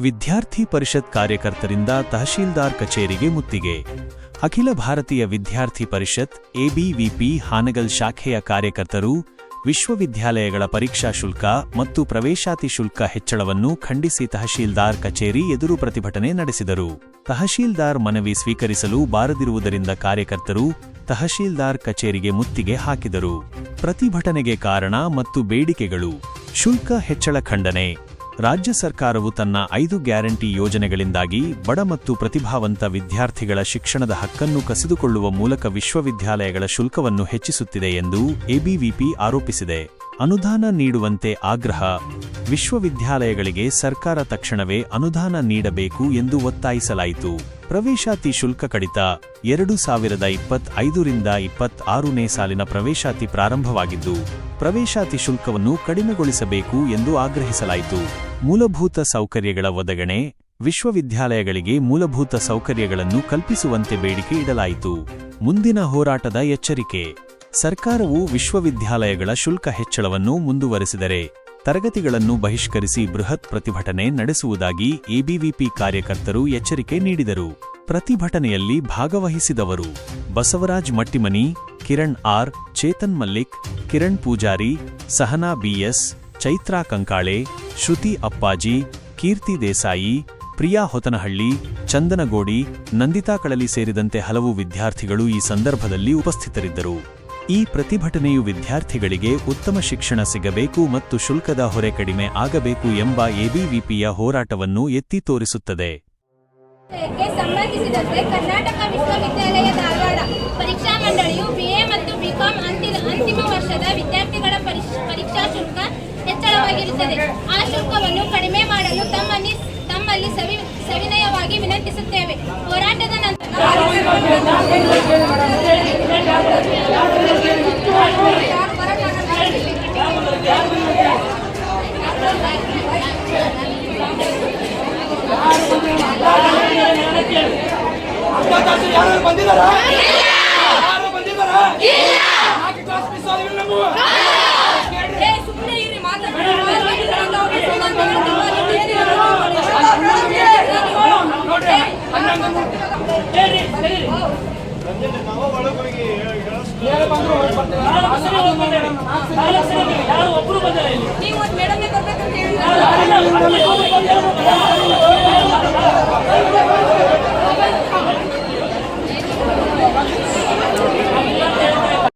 ವಿದ್ಯಾರ್ಥಿ ಪರಿಷತ್ ಕಾರ್ಯಕರ್ತರಿಂದ ತಹಶೀಲ್ದಾರ್ ಕಚೇರಿಗೆ ಮುತ್ತಿಗೆ. ಅಖಿಲ ಭಾರತೀಯ ವಿದ್ಯಾರ್ಥಿ ಪರಿಷತ್, ಎಬಿವಿಪಿ, ಹಾನಗಲ್ ಶಾಖೆಯ ಕಾರ್ಯಕರ್ತರು, ವಿಶ್ವವಿದ್ಯಾಲಯಗಳ ಪರೀಕ್ಷಾ ಶುಲ್ಕ ಮತ್ತು ಪ್ರವೇಶಾತಿ ಶುಲ್ಕ ಹೆಚ್ಚಳವನ್ನು ಖಂಡಿಸಿ ತಹಶೀಲ್ದಾರ್ ಕಚೇರಿ ಎದುರು ಪ್ರತಿಭಟನೆ ನಡೆಸಿದರು. ತಹಶೀಲ್ದಾರ್ ಮನವಿ ಸ್ವೀಕರಿಸಲು ಬಾರದಿರುವುದರಿಂದ ಕಾರ್ಯಕರ್ತರು ತಹಶೀಲ್ದಾರ್ ಕಚೇರಿಗೆ ಮುತ್ತಿಗೆ ಹಾಕಿದರು. ಪ್ರತಿಭಟನೆಗೆ ಕಾರಣ ಮತ್ತು ಬೇಡಿಕೆಗಳು. ಶುಲ್ಕ ಹೆಚ್ಚಳ ಖಂಡನೆ. ರಾಜ್ಯ ಸರ್ಕಾರವು ತನ್ನ ಐದು ಗ್ಯಾರಂಟಿ ಯೋಜನೆಗಳಿಂದಾಗಿ ಬಡ ಮತ್ತು ಪ್ರತಿಭಾವಂತ ವಿದ್ಯಾರ್ಥಿಗಳ ಶಿಕ್ಷಣದ ಹಕ್ಕನ್ನು ಕಸಿದುಕೊಳ್ಳುವ ಮೂಲಕ ವಿಶ್ವವಿದ್ಯಾಲಯಗಳ ಶುಲ್ಕವನ್ನು ಹೆಚ್ಚಿಸುತ್ತಿದೆ ಎಂದು ಎಬಿವಿಪಿ ಆರೋಪಿಸಿದೆ. ಅನುದಾನ ನೀಡುವಂತೆ ಆಗ್ರಹ. ವಿಶ್ವವಿದ್ಯಾಲಯಗಳಿಗೆ ಸರ್ಕಾರ ತಕ್ಷಣವೇ ಅನುದಾನ ನೀಡಬೇಕು ಎಂದು ಒತ್ತಾಯಿಸಲಾಯಿತು. ಪ್ರವೇಶಾತಿ ಶುಲ್ಕ ಕಡಿತ ಎರಡು ಸಾವಿರದ ಇಪ್ಪತ್ತೈದರಿಂದ ಇಪ್ಪತ್ತಾರನೇ ಸಾಲಿನ ಪ್ರವೇಶಾತಿ ಪ್ರಾರಂಭವಾಗಿದ್ದು, ಪ್ರವೇಶಾತಿ ಶುಲ್ಕವನ್ನು ಕಡಿಮೆಗೊಳಿಸಬೇಕು ಎಂದು ಆಗ್ರಹಿಸಲಾಯಿತು. ಮೂಲಭೂತ ಸೌಕರ್ಯಗಳ ಒದಗಣೆ, ವಿಶ್ವವಿದ್ಯಾಲಯಗಳಿಗೆ ಮೂಲಭೂತ ಸೌಕರ್ಯಗಳನ್ನು ಕಲ್ಪಿಸುವಂತೆ ಬೇಡಿಕೆ ಇಡಲಾಯಿತು. ಮುಂದಿನ ಹೋರಾಟದ ಎಚ್ಚರಿಕೆ. ಸರ್ಕಾರವು ವಿಶ್ವವಿದ್ಯಾಲಯಗಳ ಶುಲ್ಕ ಹೆಚ್ಚಳವನ್ನು ಮುಂದುವರೆಸಿದರೆ ತರಗತಿಗಳನ್ನು ಬಹಿಷ್ಕರಿಸಿ ಬೃಹತ್ ಪ್ರತಿಭಟನೆ ನಡೆಸುವುದಾಗಿ ಎಬಿವಿಪಿ ಕಾರ್ಯಕರ್ತರು ಎಚ್ಚರಿಕೆ ನೀಡಿದರು. ಪ್ರತಿಭಟನೆಯಲ್ಲಿ ಭಾಗವಹಿಸಿದವರು ಬಸವರಾಜ್ ಮಟ್ಟಿಮನಿ, ಕಿರಣ್ ಆರ್, ಚೇತನ್ ಮಲ್ಲಿಕ್, ಕಿರಣ್ ಪೂಜಾರಿ, ಸಹನಾ ಬಿಎಸ್, ಚೈತ್ರಾ ಕಂಕಾಳೆ, ಶ್ರುತಿ ಅಪ್ಪಾಜಿ, ಕೀರ್ತಿ ದೇಸಾಯಿ, ಪ್ರಿಯಾ ಹೊತನಹಳ್ಳಿ, ಚಂದನಗೋಡಿ, ನಂದಿತಾ ಕಳಲಿ ಸೇರಿದಂತೆ ಹಲವು ವಿದ್ಯಾರ್ಥಿಗಳು ಈ ಸಂದರ್ಭದಲ್ಲಿ ಉಪಸ್ಥಿತರಿದ್ದರು. ಈ ಪ್ರತಿಭಟನೆಯು ವಿದ್ಯಾರ್ಥಿಗಳಿಗೆ ಉತ್ತಮ ಶಿಕ್ಷಣ ಸಿಗಬೇಕು ಮತ್ತು ಶುಲ್ಕದ ಹೊರೆ ಕಡಿಮೆ ಆಗಬೇಕು ಎಂಬ ಎಬಿವಿಪಿಯ ಹೋರಾಟವನ್ನು ಎತ್ತಿ ತೋರಿಸುತ್ತದೆ. ಸಂಬಂಧಿಸಿದಂತೆ ಕರ್ನಾಟಕ ವಿಶ್ವವಿದ್ಯಾಲಯ ಧಾರವಾಡ ಪರೀಕ್ಷಾ ಮಂಡಳಿಯು ಬಿಎ ಮತ್ತು ಬಿಕಾಂ ಅಂತಿಮ ವರ್ಷದ ವಿದ್ಯಾರ್ಥಿಗಳ ಪರೀಕ್ಷಾ ಶುಲ್ಕ ಹೆಚ್ಚಳವಾಗಿರುತ್ತದೆ. ಆ ಶುಲ್ಕವನ್ನು ಕಡಿಮೆ ಮಾಡಲು ತಮ್ಮಲ್ಲಿ ತಮ್ಮಲ್ಲಿ ಸವಿ, ಸವಿನಯವಾಗಿ ವಿನಂತಿಸುತ್ತೇವೆ. ಹೋರಾಟದ ಅರ್ಧತಾಸು ಯಾರು ಬಂದಿದಾರ ಯಾರು ಬಂದಿದಾರ ನಾಲ್ಕು ಕ್ಲಾಸ್ ಮಿಸ್ ಆದ್ವಿ ನಾವು ನೋಡ್ರಿ ಹನ್ನೊಂದು ನೀವು